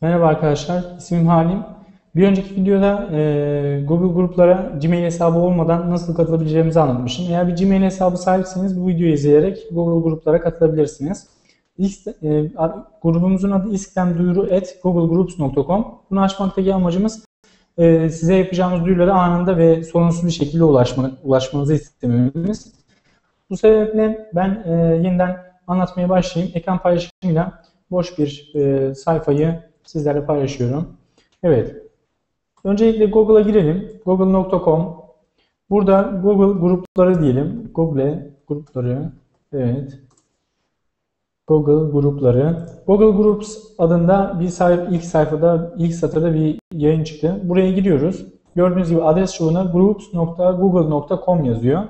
Merhaba arkadaşlar, ismim Halim. Bir önceki videoda e, Google gruplara Gmail hesabı olmadan nasıl katılabileceğimizi anlatmıştım. Eğer bir Gmail hesabı sahipseniz bu videoyu izleyerek Google gruplara katılabilirsiniz. İlk, e, grubumuzun adı iskemduyuru.googlegroups.com Bunu açmaktaki amacımız e, size yapacağımız duyurulara anında ve sorunsuz bir şekilde ulaşma, ulaşmanızı istememiz. Bu sebeple ben e, yeniden anlatmaya başlayayım. Ekran paylaşımıyla boş bir e, sayfayı sizlerle paylaşıyorum. Evet. Öncelikle Google'a girelim. Google.com Burada Google grupları diyelim. Google grupları. Evet. Google grupları. Google Groups adında bir sayfa, ilk sayfada, ilk satırda bir yayın çıktı. Buraya giriyoruz. Gördüğünüz gibi adres çoğuna groups.google.com yazıyor.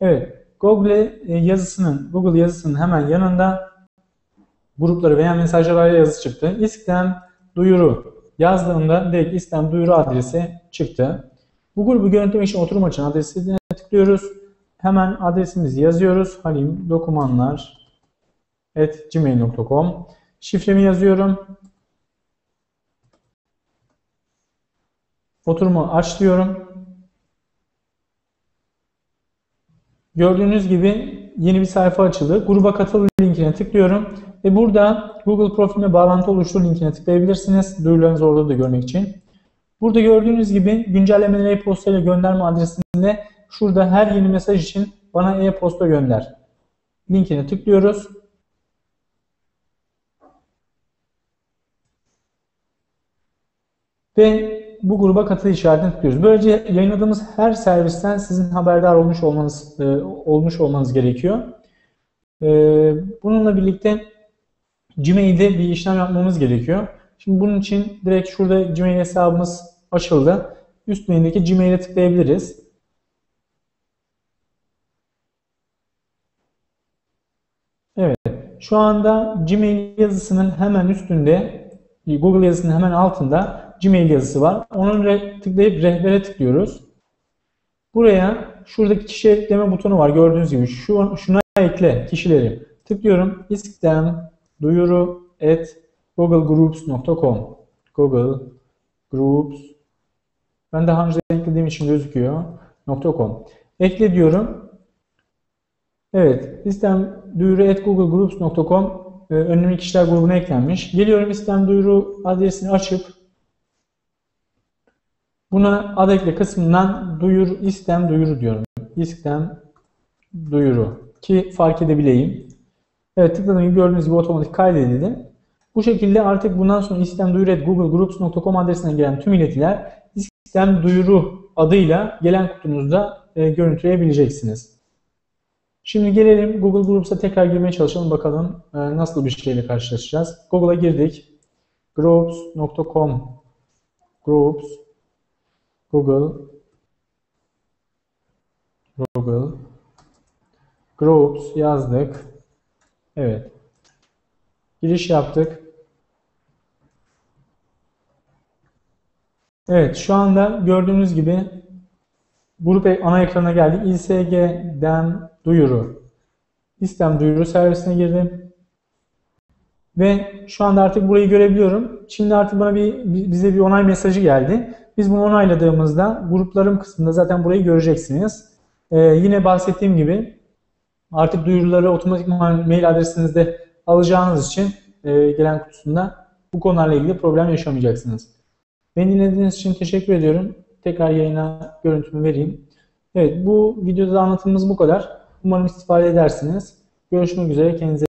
Evet. Google yazısının, Google yazısının hemen yanında grupları veya mesajlara yazı çıktı. İstem duyuru yazdığımda direkt istem duyuru adresi çıktı. Bu grubu görüntülemek için oturum açın adresine tıklıyoruz. Hemen adresimizi yazıyoruz. Halim dokumanlar at gmail.com Şifremi yazıyorum. Oturumu aç diyorum. Gördüğünüz gibi yeni bir sayfa açıldı. Gruba katıl linkine tıklıyorum. Ve burada Google profiline bağlantı oluştur linkine tıklayabilirsiniz. Duyurularınızı orada da görmek için. Burada gördüğünüz gibi güncellemeleri e-posta ile gönderme adresinde şurada her yeni mesaj için bana e-posta gönder. Linkine tıklıyoruz. Ve bu gruba katıl işaretini tıklıyoruz. Böylece yayınladığımız her servisten sizin haberdar olmuş olmanız e, olmuş olmanız gerekiyor. E, bununla birlikte Gmail'de bir işlem yapmamız gerekiyor. Şimdi bunun için direkt şurada Gmail hesabımız açıldı. Üst menüdeki Gmail'e tıklayabiliriz. Evet. Şu anda Gmail yazısının hemen üstünde, Google yazısının hemen altında Gmail yazısı var. Onun re tıklayıp rehbere tıklıyoruz. Buraya şuradaki kişi ekleme butonu var. Gördüğünüz gibi şu şuna ekle kişileri. Tıklıyorum. İstem duyuru at googlegroups.com Google Groups ben daha önce eklediğim için gözüküyor. .com Ekle diyorum. Evet. İstem duyuru at googlegroups.com e, önemli kişiler grubuna eklenmiş. Geliyorum istem duyuru adresini açıp Buna ad ekle kısmından duyur, istem duyuru diyorum. İstem duyuru ki fark edebileyim. Evet tıkladığım gördüğünüz gibi otomatik kaydedildi. Bu şekilde artık bundan sonra istem duyuru et googlegroups.com adresine gelen tüm iletiler istem duyuru adıyla gelen kutunuzda e, görüntüleyebileceksiniz. Şimdi gelelim Google Groups'a tekrar girmeye çalışalım bakalım e, nasıl bir şeyle karşılaşacağız. Google'a girdik. groups.com groups Google Google Groups yazdık. Evet. Giriş yaptık. Evet şu anda gördüğünüz gibi grup e- ana ekrana geldik. ISG'den duyuru. İstem duyuru servisine girdim. Ve şu anda artık burayı görebiliyorum. Şimdi artık bana bir bize bir onay mesajı geldi. Biz bunu onayladığımızda gruplarım kısmında zaten burayı göreceksiniz. Ee, yine bahsettiğim gibi artık duyuruları otomatik mail adresinizde alacağınız için e, gelen kutusunda bu konularla ilgili problem yaşamayacaksınız. Beni dinlediğiniz için teşekkür ediyorum. Tekrar yayına görüntümü vereyim. Evet bu videoda anlatımımız bu kadar. Umarım istifade edersiniz. Görüşmek üzere. Kendinize